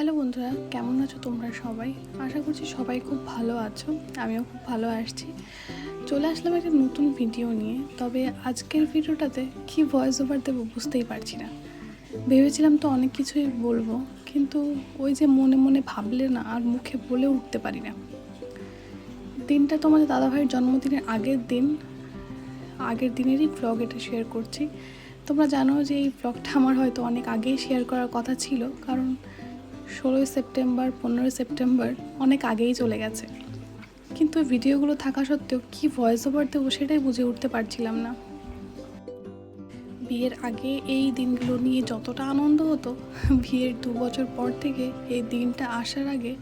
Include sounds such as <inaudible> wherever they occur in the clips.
Hello বন্ধুরা, কেমন আছো তোমরা সবাই? আশা করছি সবাই খুব ভালো আছো, আমিও খুব ভালো আসছি। চলে আসলাম একটা নতুন ভিডিও নিয়ে, তবে আজকের ভিডিওটাতে কি ভয়েস ওভার দেবো বুঝতেই পারছি না। ভেবেছিলাম তো অনেক কিছুই বলব, কিন্তু ওই যে মনে মনে ভাবলে না, আর মুখে বলে উঠতে পারি না। দিনটা তোমাদের দাদাভাইয়ের জন্মদিনের আগের দিন, আগের দিনেরই ব্লগ এটা শেয়ার করছি। তোমরা জানো যে এই ব্লগটা আমার হয়তো অনেক আগেই শেয়ার করার কথা ছিল, কারণ ষোলোই সেপ্টেম্বর, পনেরোই সেপ্টেম্বর অনেক আগেই চলে গেছে। কিন্তু ভিডিওগুলো থাকা সত্ত্বেও কি ভয়েস ওভার দেবো সেটাই বুঝে উঠতে পারছিলাম না। বিয়ের আগে এই দিনগুলো নিয়ে যতটা আনন্দ হতো, বিয়ের দু বছর পর থেকে এই দিনটা আসার আগে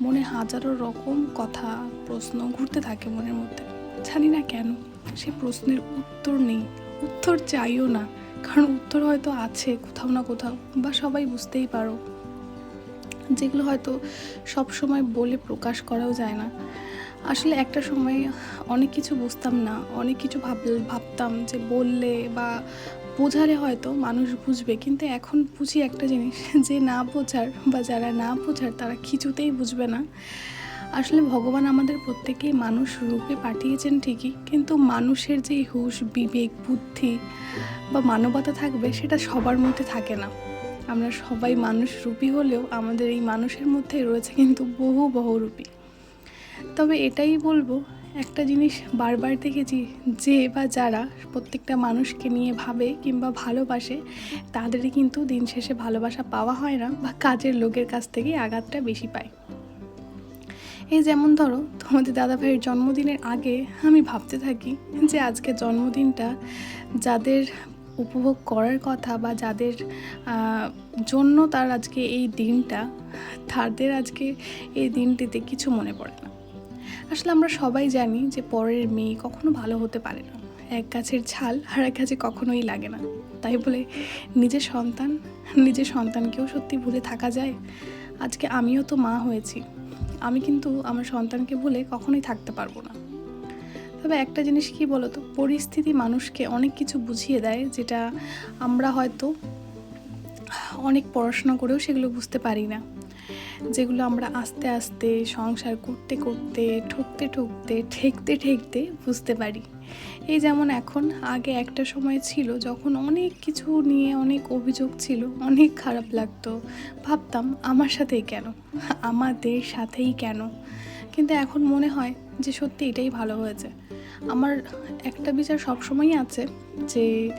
মনে হাজারো রকম কথা, প্রশ্ন ঘুরতে থাকে মনের মধ্যে। জানি না কেন, সে প্রশ্নের উত্তর নেই, উত্তর চাইও না। কারণ উত্তর হয়তো আছে কোথাও না কোথাও, বা সবাই বুঝতেই পারো। যেগুলো হয়তো সব সময় বলে প্রকাশ করাও যায় না। আসলে একটা সময় অনেক কিছু বুঝতাম না, অনেক কিছু ভাব, ভাবতাম যে বললে বা বোঝালে হয়তো মানুষ বুঝবে, কিন্তু এখন বুঝি একটা জিনিস, <laughs> যে না বোঝার বা যারা না বোঝার তারা কিছুতেই বুঝবে না। আসলে ভগবান আমাদের প্রত্যেকেই মানুষ রূপে পাঠিয়েছেন ঠিকই, কিন্তু মানুষের যে হুশ, বিবেক, বুদ্ধি বা মানবতা থাকবে সেটা সবার মধ্যে থাকে না। আমরা সবাই মানুষ রূপী হলেও আমাদের এই মানুষের মধ্যে রয়েছে কিন্তু বহু বহুরূপী তবে এটাই বলব, একটা জিনিস বারবার দেখেছি, যে বা যারা প্রত্যেকটা মানুষকে নিয়ে ভাবে কিংবা ভালোবাসে, তাদেরই কিন্তু দিন শেষে ভালোবাসা পাওয়া হয় না বা কাজের লোকের কাছ থেকেই আঘাতটা বেশি পায়। এই যেমন ধরো, তোমাদের দাদাভাইয়ের জন্মদিনের আগে আমি ভাবতে থাকি যে আজকে জন্মদিনটা যাদের উপভোগ করার কথা বা যাদের জন্য তার আজকে এই দিনটা, তাদের আজকে এই দিনটিতে কিছু মনে পড়ে না। আসলে আমরা সবাই জানি যে পরের মেয়ে কখনো ভালো হতে পারে না। এক গাছের ছাল আর এক গাছে কখনোই লাগে না। তাই বলে নিজের সন্তান নিজের সন্তানকেও সত্যি ভুলে থাকা যায়? আজকে আমিও তো মা হয়েছি। আমি কিন্তু আমার সন্তানকে ভুলে কখনোই থাকতে পারব না। তবে একটা জিনিস কি বলতো? পরিস্থিতি মানুষকে অনেক কিছু বুঝিয়ে দেয়, যেটা আমরা হয়তো অনেক পড়াশোনা করেও সেগুলো বুঝতে পারি না। যেগুলো আমরা আস্তে আস্তে সংসার করতে করতে, ঠকতে ঠকতে, ঠেকতে ঠেকতে বুঝতে পারি। এই যেমন এখন, আগে একটা সময় ছিল যখন অনেক কিছু নিয়ে অনেক অভিযোগ ছিল, অনেক খারাপ লাগতো। ভাবতাম, আমার সাথেই কেন? আমাদের সাথেই কেন? কিন্তু এখন মনে হয় যে সত্যি এটাই ভালো হয়েছে। আমার একটা বিচার সবসময়ই আছে যে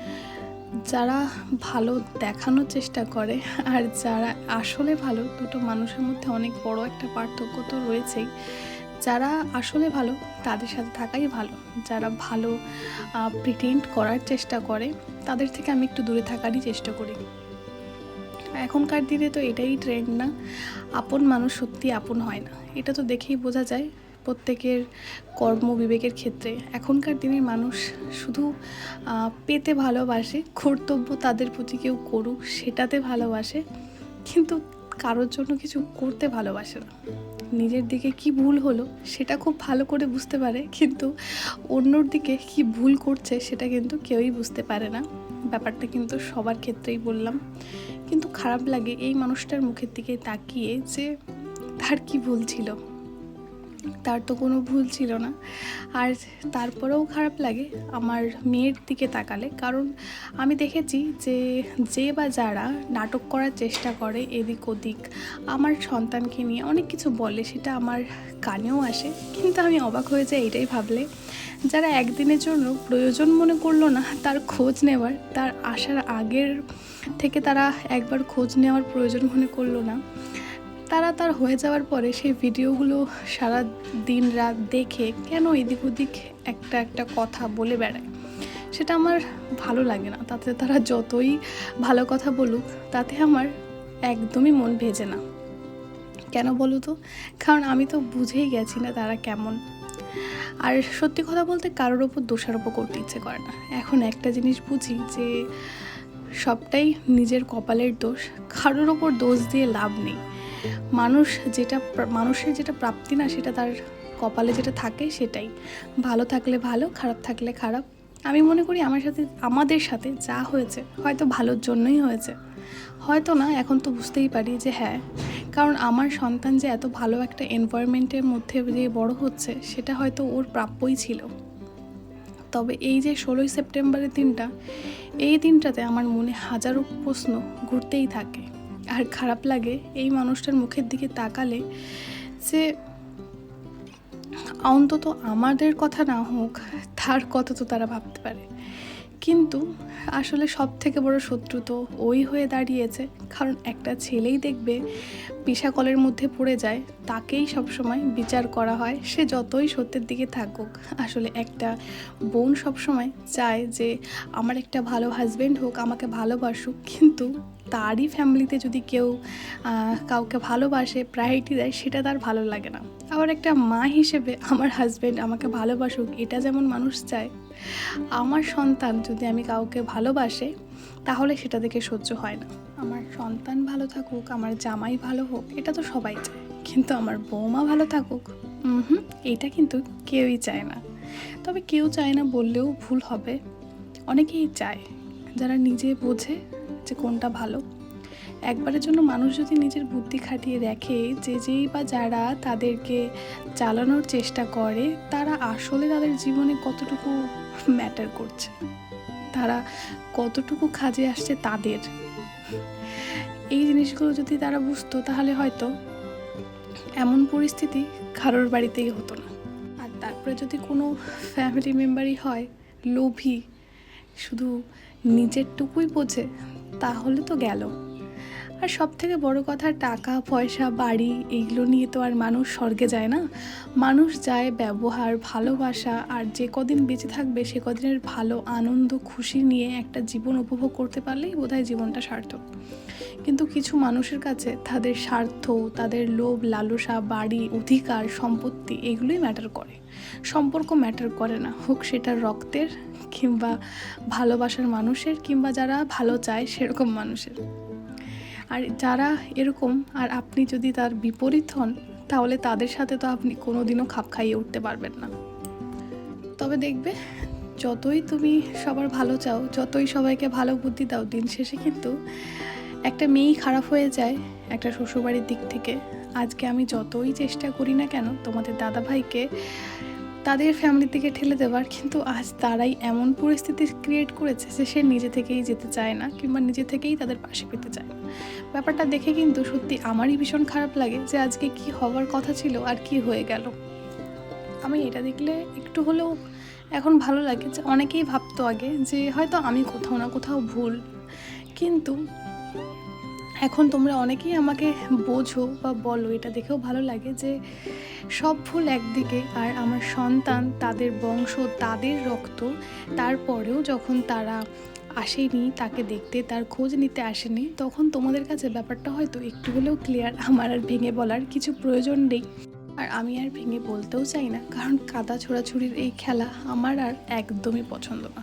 যারা ভালো দেখানোর চেষ্টা করে আর যারা আসলে ভালো, দুটো মানুষের মধ্যে অনেক বড় একটা পার্থক্য তো রয়েছেই। যারা আসলে ভালো, তাদের সাথে থাকাই ভালো। যারা ভালো প্রিটেন্ড করার চেষ্টা করে, তাদের থেকে আমি একটু দূরে থাকারই চেষ্টা করি। এখনকার দিনে তো এটাই ট্রেন্ড না। আপন মানুষ সত্যি আপন হয় না। এটা তো দেখেই বোঝা যায় প্রত্যেকের কর্ম বিবেকের ক্ষেত্রে। এখনকার দিনের মানুষ শুধু পেতে ভালোবাসে, কর্তব্য তাদের প্রতি কেউ করুক, সেটাতে ভালোবাসে, কিন্তু কারোর জন্য কিছু করতে ভালোবাসে না। নিজের দিকে কি ভুল হলো, সেটা খুব ভালো করে বুঝতে পারে, কিন্তু অন্যর দিকে কি ভুল করছে, সেটা কিন্তু কেউই বুঝতে পারে না। ব্যাপারটা কিন্তু সবার ক্ষেত্রেই বললাম। কিন্তু খারাপ লাগে এই মানুষটার মুখের দিকে তাকিয়ে যে তার কি ভুল ছিল। তার তো কোনো ভুল ছিল না। আর তারপরেও খারাপ লাগে আমার মেয়ের দিকে তাকালে। কারণ আমি দেখেছি যে যে বা যারা নাটক করার চেষ্টা করে এদিক ওদিক, আমার সন্তানকে নিয়ে অনেক কিছু বলে, সেটা আমার কানেও আসে। কিন্তু আমি অবাক হয়ে যাই এটাই ভাবলে। যারা একদিনের জন্য প্রয়োজন মনে করল না, তার খোঁজ নেওয়ার, তার আসার আগের থেকে তারা একবার খোঁজ নেওয়ার প্রয়োজন মনে করল না। তারা তার হয়ে যাওয়ার পরে সেই ভিডিওগুলো সারা দিন রাত দেখে কেন এদিক ওদিক একটা একটা কথা বলে বেড়ায়? সেটা আমার ভালো লাগে না। তাতে তারা যতই ভালো কথা বলুক, তাতে আমার একদমই মন ভেজে না। কেন বলো তো? কারণ আমি তো বুঝেই গেছি না তারা কেমন। আর সত্যি কথা বলতে কারোর ওপর দোষারোপ করতে ইচ্ছে করে না। এখন একটা জিনিস বুঝি যে সবটাই নিজের কপালের দোষ, কারোর ওপর দোষ দিয়ে লাভ নেই। মানুষ যেটা মানুষের যেটা প্রাপ্তি না, সেটা তার কপালে যেটা থাকে সেটাই। ভালো থাকলে ভালো, খারাপ থাকলে খারাপ। আমি মনে করি আমার সাথে, আমাদের সাথে যা হয়েছে, হয়তো ভালোর জন্যই হয়েছে। হয়তো না, এখন তো বুঝতেই পারি যে হ্যাঁ কারণ আমার সন্তান যে এত ভালো একটা এনভায়রনমেন্টের মধ্যে যে বড় হচ্ছে, সেটা হয়তো ওর প্রাপ্যই ছিল। তবে এই যে ষোলোই সেপ্টেম্বরের দিনটা, এই দিনটাতে আমার মনে হাজারো প্রশ্ন ঘুরতেই থাকে। আর খারাপ লাগে এই মানুষটার মুখের দিকে তাকালে যে অন্তত আমাদের কথা না হোক, তার কথা তো তারা ভাবতে পারে। কিন্তু আসলে সব থেকে বড় শত্রু তো ওই হয়ে দাঁড়িয়েছে। কারণ একটা ছেলেই দেখবে পিসাকলের মধ্যে পড়ে যায়, তাকেই সবসময় বিচার করা হয়, সে যতই সত্যের দিকে থাকুক। আসলে একটা বোন সবসময় চায় যে, আমার একটা ভালো হাজব্যান্ড হোক, আমাকে ভালোবাসুক। কিন্তু তারই ফ্যামিলিতে যদি কেউ কাউকে ভালোবাসে প্রায়োরিটি দেয়, সেটা তার ভালো লাগে না। আবার একটা মা হিসেবে আমার হাজব্যান্ড আমাকে ভালোবাসুক, এটা যেমন মানুষ চায়, আমার সন্তান যদি আমি কাউকে ভালোবাসে, তাহলে সেটা দেখে সহ্য হয় না। আমার সন্তান ভালো থাকুক, আমার জামাই ভালো হোক, এটা তো সবাই চায়। কিন্তু আমার বৌমা ভালো থাকুক হুম, এটা কিন্তু কেউই চায় না। তবে কেউ চায় না বললেও ভুল হবে, অনেকেই চায়। যারা নিজে বোঝে যে কোনটা ভালো। একবারের জন্য মানুষ যদি নিজের বুদ্ধি খাটিয়ে দেখে যে যেই বা যারা তাদেরকে চালানোর চেষ্টা করে, তারা আসলে তাদের জীবনে কতটুকু ম্যাটার করছে? তারা কতটুকু কাজে আসছে তাদের? এই জিনিসগুলো যদি তারা বুঝতো, তাহলে হয়তো এমন পরিস্থিতি কারোর বাড়িতেই হতো না। আর তারপরে যদি কোনো ফ্যামিলি মেম্বারই হয়, লোভী, শুধু নিজেরটুকুই বোঝে তাহলে তো গেল। আর সব থেকে বড় কথা, টাকা, পয়সা, বাড়ি এইগুলো নিয়ে তো আর মানুষ স্বর্গে যায় না। মানুষ যায় ব্যবহার, ভালোবাসা, আর যে কদিন বেঁচে থাকবে, সে কদিনের ভালো, আনন্দ, খুশি নিয়ে একটা জীবন উপভোগ করতে পারলেই বোধহয় জীবনটা সার্থক। কিন্তু কিছু মানুষের কাছে তাদের স্বার্থ, তাদের লোভ, লালসা, বাড়ি, অধিকার, সম্পত্তি, এগুলোই ম্যাটার করে। সম্পর্ক ম্যাটার করে না। হোক সেটা রক্তের কিংবা ভালোবাসার মানুষের কিংবা যারা ভালো চায় সেরকম মানুষের। আর যারা এরকম, আর আপনি যদি তার বিপরীত হন, তাহলে তাদের সাথে তো আপনি কোনোদিনও খাপ খাইয়ে উঠতে পারবেন না। তবে দেখবে, যতই তুমি সবার ভালো চাও, যতই সবাইকে ভালো বুদ্ধি দাও, দিন শেষে কিন্তু একটা মেয়েই খারাপ হয়ে যায় একটা শ্বশুরবাড়ির দিক থেকে। আজকে আমি যতই চেষ্টা করি না কেন, তোমাদের দাদা ভাইকে তাদের ফ্যামিলি থেকে ঠেলে দেওয়ার, কিন্তু আজ তারাই এমন পরিস্থিতি ক্রিয়েট করেছে যে সে নিজে থেকেই যেতে চায় না কিংবা নিজে থেকেই তাদের পাশে পেতে চায় না। ব্যাপারটা দেখে কিন্তু সত্যি আমারই ভীষণ খারাপ লাগে যে আজকে কি হওয়ার কথা ছিল আর কি হয়ে গেল। আমি এটা দেখলে একটু হলেও এখন ভালো লাগে যে অনেকেই ভাবতো আগে যে হয়তো আমি কোথাও না কোথাও ভুল, কিন্তু এখন তোমরা অনেকেই আমাকে বোঝো বা বলো, এটা দেখেও ভালো লাগে যে সব ফুল একদিকে আর আমার সন্তান, তাদের বংশ, তাদের রক্ত, তারপরেও যখন তারা আসেনি, তাকে দেখতে, তার খোঁজ নিতে আসেনি, তখন তোমাদের কাছে ব্যাপারটা হয়তো একটু হলেও ক্লিয়ার আমার আর ভেঙে বলার কিছু প্রয়োজন নেই। আর আমি আর ভেঙে বলতেও চাই না, কারণ কাদা ছোড়াছুড়ির এই খেলা আমার আর একদমই পছন্দ না।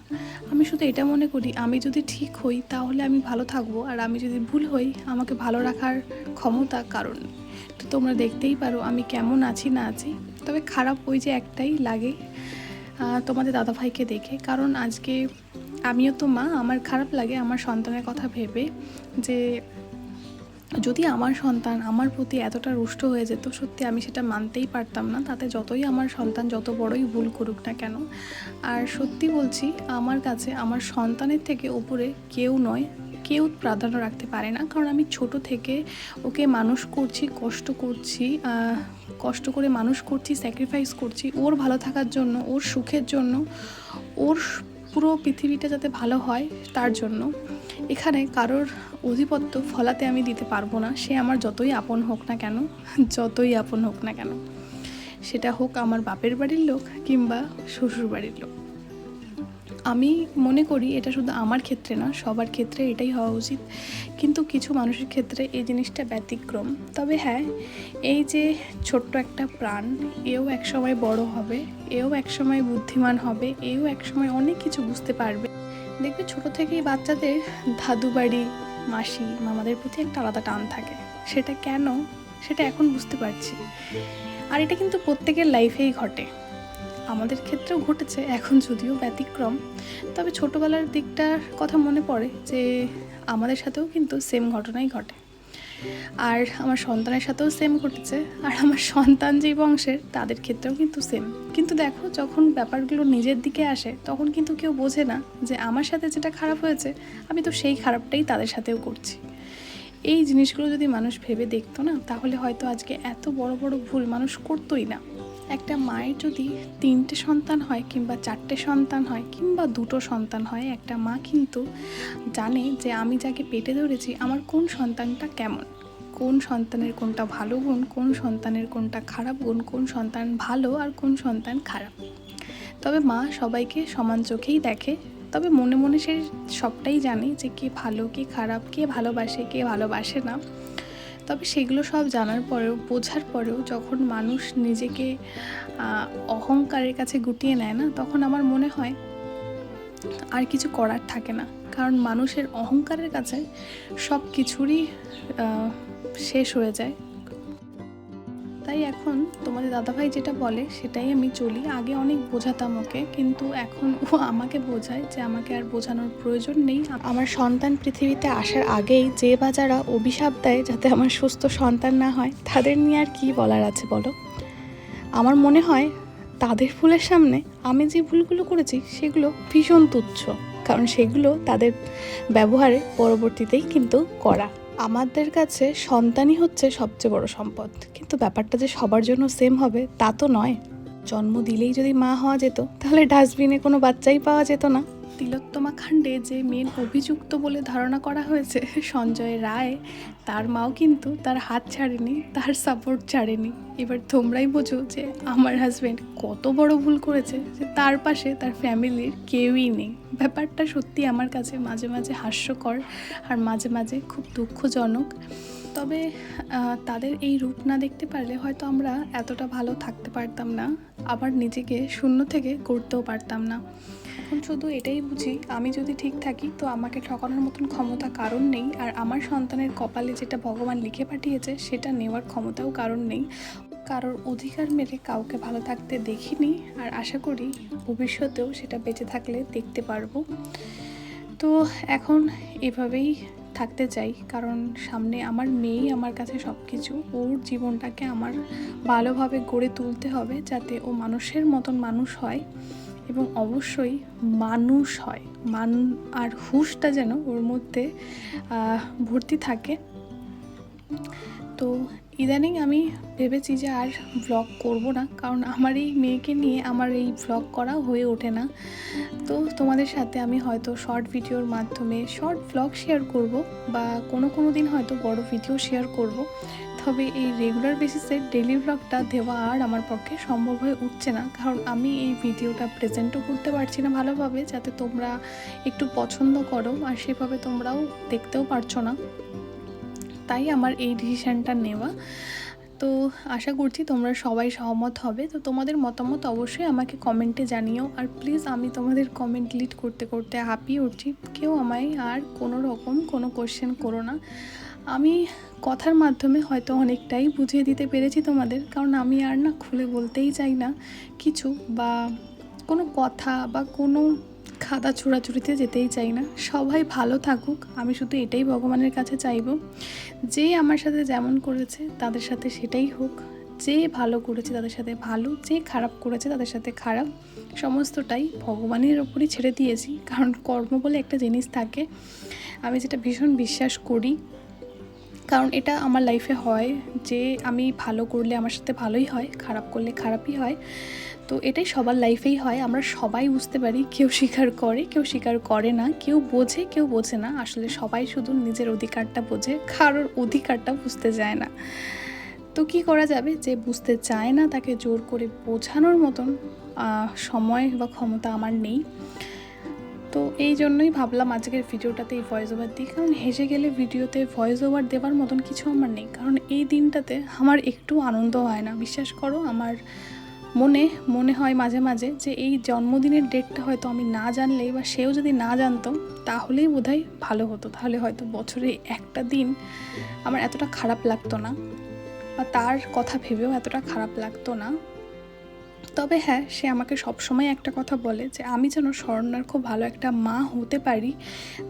আমি শুধু এটা মনে করি, আমি যদি ঠিক হই তাহলে আমি ভালো থাকব, আর আমি যদি ভুল হই, আমাকে ভালো রাখার ক্ষমতা কারণ তো তোমরা দেখতেই পারো আমি কেমন আছি না আছি, তবে খারাপ ওই যে একটাই লাগে তোমাদের দাদাভাইকে দেখে। কারণ আজকে আমিও তো মা, আমার খারাপ লাগে আমার সন্তানের কথা ভেবে যে যদি আমার সন্তান আমার প্রতি এতটা রুষ্ট হয়ে যেত, সত্যি আমি সেটা মানতেই পারতাম না। তাতে যতই আমার সন্তান যত বড়ই ভুল করুক না কেন, আর সত্যি বলছি, আমার কাছে আমার সন্তানের থেকে ওপরে কেউ নয়, কেউ প্রাধান্য রাখতে পারে না। কারণ আমি ছোট থেকে ওকে মানুষ করছি, কষ্ট করছি কষ্ট করে মানুষ করছি স্যাক্রিফাইস করছি। ওর ভালো থাকার জন্য, ওর সুখের জন্য, ওর পুরো পৃথিবীটা যাতে ভালো হয় তার জন্য এখানে কারোর অধিপত্য ফলাতে আমি দিতে পারব না। সে আমার যতই আপন হোক না কেন, যতই আপন হোক না কেন, সেটা হোক আমার বাপের বাড়ির লোক কিংবা শ্বশুর বাড়ির লোক। আমি মনে করি এটা শুধু আমার ক্ষেত্রে না, সবার ক্ষেত্রে এটাই হওয়া উচিত। কিন্তু কিছু মানুষের ক্ষেত্রে এই জিনিসটা ব্যতিক্রম। তবে হ্যাঁ এই যে ছোট্ট একটা প্রাণ, এও একসময় বড় হবে, এও একসময় বুদ্ধিমান হবে, এও একসময় অনেক কিছু বুঝতে পারবে। দেখবে ছোট থেকেই বাচ্চাদের দাদু বাড়ি, মাসি, মামাদের প্রতি একটা আলাদা টান থাকে। সেটা কেন? সেটা এখন বুঝতে পারছি। আর এটা কিন্তু প্রত্যেকের লাইফেই ঘটে। আমাদের ক্ষেত্রেও ঘটেছে, এখন যদিও ব্যতিক্রম। তবে ছোটোবেলার দিকটার কথা মনে পড়ে যে আমাদের সাথেও কিন্তু সেম ঘটনাই ঘটে। আর আমার সন্তানের সাথেও সেম ঘটেছে, আর আমার সন্তান যে বংশের, তাদের ক্ষেত্রেও কিন্তু সেম কিন্তু দেখো, যখন ব্যাপারগুলো নিজের দিকে আসে, তখন কিন্তু কেউ বোঝে না যে আমার সাথে যেটা খারাপ হয়েছে, আমি তো সেই খারাপটাই তাদের সাথেও করছি। এই জিনিসগুলো যদি মানুষ ভেবে দেখতো না, তাহলে হয়তো আজকে এত বড় বড় ভুল মানুষ করতোই না। একটা মায়ের যদি তিনটে সন্তান হয় কিংবা চারটে সন্তান হয় কিংবা দুটো সন্তান হয়, একটা মা কিন্তু জানে যে আমি যাকে পেটে ধরেছি, আমার কোন সন্তানটা কেমন? কোন সন্তানের কোনটা ভালো গুণ, কোন সন্তানের কোনটা খারাপ গুণ, কোন সন্তান ভালো আর কোন সন্তান খারাপ। তবে মা সবাইকে সমান চোখেই দেখে, তবে মনে মনে সে সবটাই জানে যে কে ভালো, কে খারাপ, কে ভালোবাসে কে ভালোবাসে না। তবে সেগুলো সব জানার পরেও, বোঝার পরেও যখন মানুষ নিজেকে অহংকারের কাছে গুটিয়ে নেয় না, তখন আমার মনে হয় আর কিছু করার থাকে না। কারণ মানুষের অহংকারের কাছে সব কিছুরই শেষ হয়ে যায়। তাই এখন তোমাদের দাদাভাই যেটা বলে, সেটাই আমি চলি। আগে অনেক বোঝাতাম ওকে, কিন্তু এখন ও আমাকে বোঝায় যে আমাকে আর বোঝানোর প্রয়োজন নেই। আমার সন্তান পৃথিবীতে আসার আগেই যে বা যারা অভিশাপ দেয় যাতে আমার সুস্থ সন্তান না হয়, তাদের নিয়ে আর কি বলার আছে বলো? আমার মনে হয় তাদের ভুলের সামনে আমি যে ভুলগুলো করেছি, সেগুলো ভীষণ তুচ্ছ। কারণ সেগুলো তাদের ব্যবহারে পরবর্তীতেই কিন্তু করা। আমাদের কাছে সন্তানই হচ্ছে সবচেয়ে বড় সম্পদ। কিন্তু ব্যাপারটা যে সবার জন্য সেম হবে, তা তো নয়। জন্ম দিলেই যদি মা হওয়া যেত, তাহলে ডাস্টবিনে কোনো বাচ্চাই পাওয়া যেত না। তিলোত্তমা কাণ্ডে যে মেন অভিযুক্ত বলে ধারণা করা হয়েছে, সঞ্জয় রায়, তার মাও কিন্তু তার হাত ছাড়েনি, তার সাপোর্ট ছাড়েনি। এবার তোমরাই বোঝো যে আমার হাজব্যান্ড কত বড় ভুল করেছে, যে তার পাশে তার ফ্যামিলির কেউই নেই। ব্যাপারটা সত্যি আমার কাছে মাঝে মাঝে হাস্যকর আর মাঝে মাঝে খুব দুঃখজনক। তবে তাদের এই রূপ না দেখতে পারলে হয়তো আমরা এতটা ভালো থাকতে পারতাম না, আবার নিজেকে শূন্য থেকে করতেও পারতাম না। এখন শুধু এটাই বুঝি, আমি যদি ঠিক থাকি তো আমাকে ঠকানোর মতন ক্ষমতা কারণ নেই, আর আমার সন্তানের কপালে যেটা ভগবান লিখে পাঠিয়েছে সেটা নেওয়ার ক্ষমতাও কারণ নেই। কারোর অধিকার মেরে কাউকে ভালো থাকতে দেখিনি, আর আশা করি ভবিষ্যতেও সেটা বেঁচে থাকলে দেখতে পারব। তো এখন এভাবেই থাকতে চাই। কারণ সামনে আমার মেয়েই আমার কাছে সব কিছু ওর জীবনটাকে আমার ভালোভাবে গড়ে তুলতে হবে যাতে ও মানুষের মতন মানুষ হয় এবং অবশ্যই মানুষ হয়। মান আর হুশটা যেন ওর মধ্যে ভর্তি থাকে। তো ইদানিং আমি ভেবেছি যে আর ভ্লগ করব না, কারণ আমার এই মেয়েকে নিয়ে আমার এই ভ্লগ করা হয়ে ওঠে না। তো তোমাদের সাথে আমি হয়তো শর্ট ভিডিওর মাধ্যমে শর্ট ভ্লগ শেয়ার করব বা কোনো কোনো দিন হয়তো বড় ভিডিও শেয়ার করব। তবে এই রেগুলার বেসিসে ডেলি ভ্লগটা দেওয়া আর আমার পক্ষে সম্ভব হয়ে উঠছে না, কারণ আমি এই ভিডিওটা প্রেজেন্টও করতে পারছি না ভালোভাবে, যাতে তোমরা একটু পছন্দ করো আর সেভাবে তোমরাও দেখতেও পারছ না। তাই আমার এই ডিসিশানটা নেওয়া। তো আশা করছি তোমরা সবাই সহমত হবে। তো তোমাদের মতামত অবশ্যই আমাকে কমেন্টে জানিও। আর প্লিজ আমি তোমাদের কমেন্ট ডিলিট করতে করতে হাঁপিয়ে উঠছি। কেউ আমায় আর কোনো রকম কোনো কোশ্চেন করো না। আমি কথার মাধ্যমে হয়তো অনেকটাই বুঝিয়ে দিতে পেরেছি তোমাদের। কারণ আমি আর না খুলে বলতেই চাই না কিছু বা কোনো কথা বা কোনো খাদা ছোড়াছুড়িতে যেতেই চাই না। সবাই ভালো থাকুক, আমি শুধু এটাই ভগবানের কাছে চাইব। যে আমার সাথে যেমন করেছে, তাদের সাথে সেটাই হোক। যে ভালো করেছে, তাদের সাথে ভালো, যে খারাপ করেছে, তাদের সাথে খারাপ। সমস্তটাই ভগবানের ওপরই ছেড়ে দিয়েছি। কারণ কর্ম বলে একটা জিনিস থাকে। আমি যেটা ভীষণ বিশ্বাস করি কারণ এটা আমার লাইফে হয় যে আমি ভালো করলে আমার সাথে ভালোই হয়, খারাপ করলে খারাপই হয়। তো এটাই সবার লাইফেই হয়। আমরা সবাই বুঝতে পারি কেউ স্বীকার করে, কেউ স্বীকার করে না। কেউ বোঝে কেউ বোঝে না। আসলে সবাই শুধু নিজের অধিকারটা বোঝে, কারোর অধিকারটা বুঝতে যায় না। তো কি করা যাবে? যে বুঝতে চায় না, তাকে জোর করে বোঝানোর মতন সময় বা ক্ষমতা আমার নেই। তো এই জন্যই ভাবলাম আজকের ভিডিওটাতে এই ভয়েস ওভার দিই, কারণ হেসে গেলে ভিডিওতে ভয়েস ওভার দেওয়ার মতন কিছু আমার নেই। কারণ এই দিনটাতে আমার একটু আনন্দ হয় না। বিশ্বাস করো, আমার মনে মনে হয় মাঝে মাঝে যে এই জন্মদিনের ডেটটা হয়তো আমি না জানলে বা সেও যদি না জানতো, তাহলেই বোধহয় ভালো হতো। তাহলে হয়তো বছরে একটা দিন আমার এতটা খারাপ লাগতো না বা তার কথা ভেবেও এতটা খারাপ লাগতো না। তবে হ্যাঁ সে আমাকে সবসময় একটা কথা বলে যে আমি যেন স্বর্ণার খুব ভালো একটা মা হতে পারি,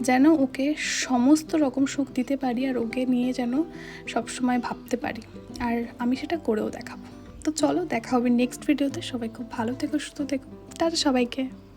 যেন ওকে সমস্ত রকম সুখ দিতে পারি আর ওকে নিয়ে যেন সবসময় ভাবতে পারি। আর আমি সেটা করেও দেখাবো। তো চলো, দেখা হবে নেক্সট ভিডিওতে সবাই খুব ভালো থেকো, সুস্থ থেকো। তার সবাইকে।